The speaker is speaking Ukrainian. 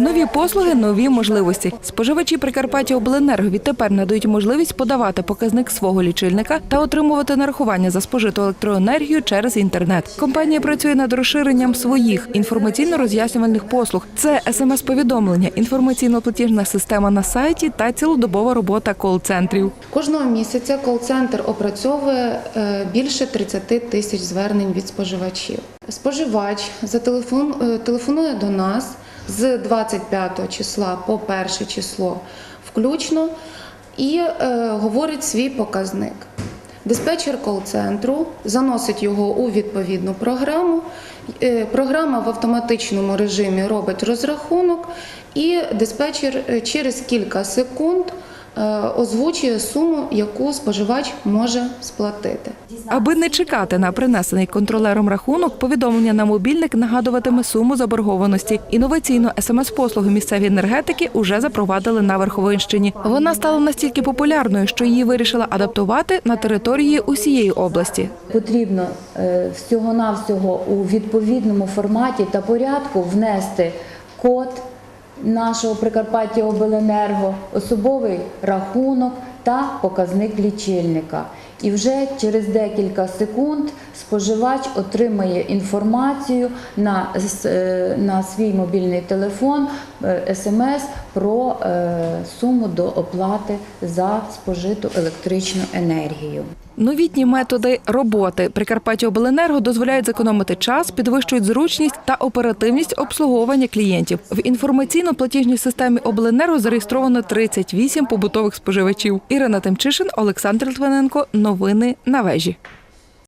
Нові послуги, нові можливості. Споживачі Прикарпаття Обленерго відтепер надають можливість подавати показник свого лічильника та отримувати нарахування за спожиту електроенергію через інтернет. Компанія працює над розширенням своїх інформаційно-роз'яснювальних послуг. Це смс-повідомлення, інформаційно-платіжна система на сайті та цілодобова робота кол-центрів. Кожного місяця кол-центр опрацьовує е, більше 30 тисяч звернень від споживачів. Споживач зателефон, е, телефонує до нас з 25 числа по 1 число включно і е, говорить свій показник. Диспетчер кол-центру заносить його у відповідну програму. Е, Програма в автоматичному режимі робить розрахунок, і диспетчер е, через кілька секунд озвучує суму, яку споживач може сплатити. Аби не чекати на принесений контролером рахунок, повідомлення на мобільник нагадуватиме суму заборгованості. Інноваційно смс-послуги місцеві енергетики уже запровадили на Верховинщині. Вона стала настільки популярною, що її вирішила адаптувати на території усієї області. Потрібно е, всього-навсього у відповідному форматі та порядку внести код нашого Прикарпаття Обленерго, особовий рахунок та показник лічильника. І вже через декілька секунд споживач отримає інформацію на, е, на свій мобільний телефон, е, смс про е, суму до оплати за спожиту електричну енергію. Новітні методи роботи Прикарпаття Обленерго дозволяють зекономити час, підвищують зручність та оперативність обслуговування клієнтів. В інформаційно-платіжній системі Обленерго зареєстровано 38 побутових споживачів. Ірина Тимчишин, Олександр Литвиненко. Новини на вежі.